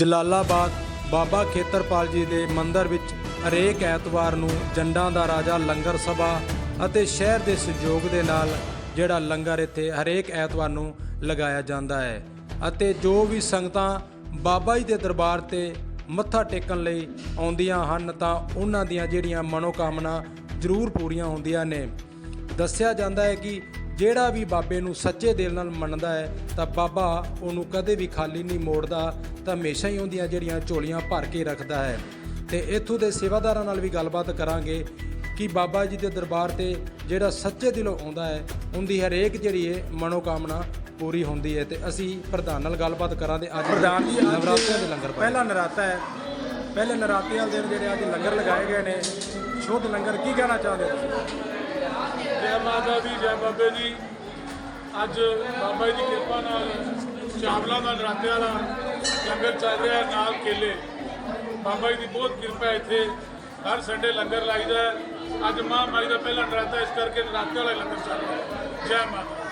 ਜਲਾਲਾਬਾਦ ਬਾਬਾ ਖੇਤਰਪਾਲ ਜੀ ਦੇ ਮੰਦਿਰ ਵਿੱਚ ਹਰੇਕ ਐਤਵਾਰ ਨੂੰ ਜੰਡਾਂ ਦਾ ਰਾਜਾ ਲੰਗਰ ਸਭਾ ਅਤੇ ਸ਼ਹਿਰ ਦੇ ਸਹਿਯੋਗ ਦੇ ਨਾਲ ਜਿਹੜਾ ਲੰਗਰ ਇੱਥੇ ਹਰੇਕ ਐਤਵਾਰ ਨੂੰ ਲਗਾਇਆ ਜਾਂਦਾ ਹੈ ਅਤੇ ਜੋ ਵੀ ਸੰਗਤਾਂ ਬਾਬਾ ਜੀ ਦੇ ਦਰਬਾਰ ਤੇ ਮੱਥਾ ਟੇਕਣ ਲਈ ਆਉਂਦੀਆਂ ਹਨ ਤਾਂ ਉਹਨਾਂ ਦੀਆਂ ਜਿਹੜੀਆਂ ਮਨੋਕਾਮਨਾ ਜ਼ਰੂਰ ਪੂਰੀਆਂ ਹੁੰਦੀਆਂ ਨੇ। ਦੱਸਿਆ ਜਾਂਦਾ ਹੈ ਕਿ ਜਿਹੜਾ ਵੀ ਬਾਬੇ ਨੂੰ ਸੱਚੇ ਦਿਲ ਨਾਲ ਮੰਨਦਾ ਹੈ ਤਾਂ ਬਾਬਾ ਉਹਨੂੰ ਕਦੇ ਵੀ ਖਾਲੀ ਨਹੀਂ ਮੋੜਦਾ ਤਾਂ ਹਮੇਸ਼ਾ ਹੀ ਉਹਦੀਆਂ ਜਿਹੜੀਆਂ ਝੋਲੀਆਂ ਭਰ ਕੇ ਰੱਖਦਾ ਹੈ। ਤੇ ਇੱਥੋਂ ਦੇ ਸੇਵਾਦਾਰਾਂ ਨਾਲ ਵੀ ਗੱਲਬਾਤ ਕਰਾਂਗੇ ਕਿ ਬਾਬਾ ਜੀ ਦੇ ਦਰਬਾਰ ਤੇ ਜਿਹੜਾ ਸੱਚੇ ਦਿਲੋਂ ਆਉਂਦਾ ਹੈ ਉਹਦੀ ਹਰੇਕ ਜਿਹੜੀ ਹੈ ਮਨੋਕਾਮਨਾ ਪੂਰੀ ਹੁੰਦੀ ਹੈ। ਤੇ ਅਸੀਂ ਪ੍ਰਧਾਨ ਨਾਲ ਗੱਲਬਾਤ ਕਰਾਂਗੇ। ਅੱਜ ਪ੍ਰਧਾਨ ਜੀ ਨਵਰਾਤਰਿਆਂ ਦੇ ਲੰਗਰ ਪਹਿਲਾ ਨਰਾਤਾ ਹੈ। ਪਹਿਲੇ ਨਰਾਤੇ ਵਾਲੇ ਦਿਨ ਜਿਹੜੇ ਅੱਜ ਲੰਗਰ ਲਗਾਏ ਗਏ ਨੇ। ਸ਼ੁੱਧ ਲੰਗਰ ਕੀ ਕਹਿਣਾ ਚਾਹੁੰਦੇ ਹੋ? ਜੈ ਮਾਤਾ ਦੀ, ਜੈ ਬਾਬੇ ਦੀ। ਅੱਜ ਬਾਬਾ ਜੀ ਦੀ ਕਿਰਪਾ ਨਾਲ ਚਾਵਲਾ ਦਾ ਨਰਾਤੇ ਵਾਲਾ ਲੰਗਰ ਚੱਲ ਰਿਹਾ ਨਾਲ ਕੇਲੇ। ਬਾਬਾ ਜੀ ਦੀ ਬਹੁਤ ਕਿਰਪਾ ਇੱਥੇ। ਹਰ ਸੰਡੇ ਲੰਗਰ ਲਾਈਦਾ ਅੱਜ ਮਾਂ ਮਾਈ ਦਾ ਪਹਿਲਾ ਨਰਾਤਾ, ਇਸ ਕਰਕੇ ਨਰਾਤੇ ਵਾਲਾ ਲੰਗਰ ਚੱਲ ਰਿਹਾ ਜੈ ਮਾਤਾ